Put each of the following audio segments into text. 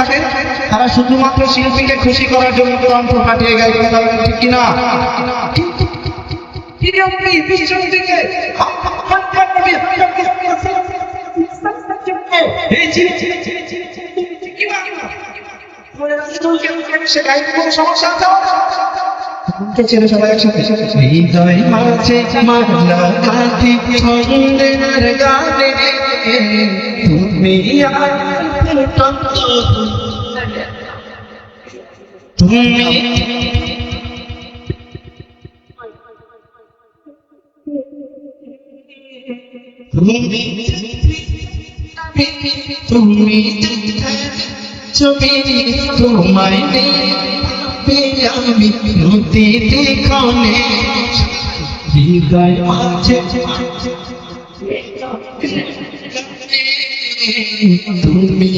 আছে। তারা শুধুমাত্র শিল্পীকে খুশি করার জন্য কণ্ঠ ফাটিয়ে গাইতে পারবে ঠিক কিনা? তিনি? সে গাইতে কোনো সমস্যা আছে কে ছেড়ে সবাই একসাথে। হৃদয় মাঝে মালা কাঠি ছন্দের গানে তুমি ফুটন্ত তুমি। তুমি। তুমি। ছবি তোমায় আমি নদীতে ক্ষণে হৃদয় আছে তুমি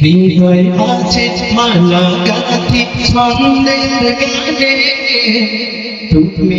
হৃদয় আছে মালা গাথি ছন্দের গানে তুমি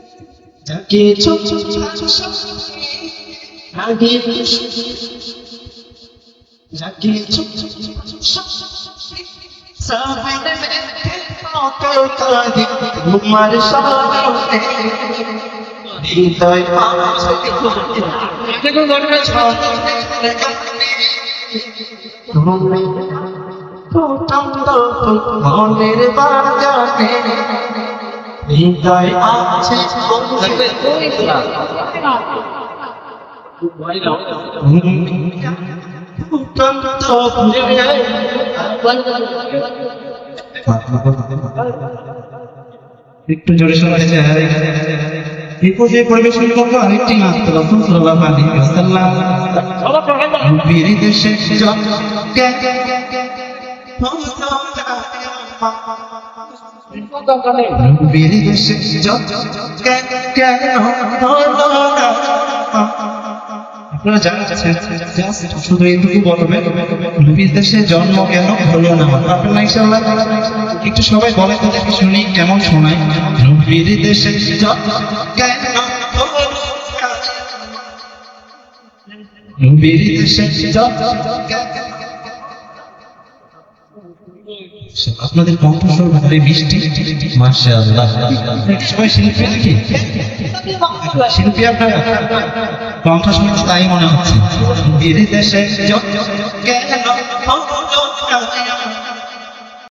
ছোট আগে যাকে ছোট তোমার সামনে হৃদয় মনের বাগানে হৃদয় আছে একটু জোরে শোনাচ্ছে এই পর্যায়ে পরিবেশন করব আরেকটি নাচ রসুল দেশে জন্ম কেন হলো না একটু সবাই বলে তো দেখি শুনি কেমন শোনায় নবীর দেশে জন্ম কেন হলো না? দেশে জন্ম কেন আপনাদের কণ্ঠস্বর ভাবে মিষ্টি? মাশাআল্লাহ। সবাই শিল্পী নাকি? শিল্পী আপনারা? কণ্ঠস্বর তাই মনে হচ্ছে। কেন?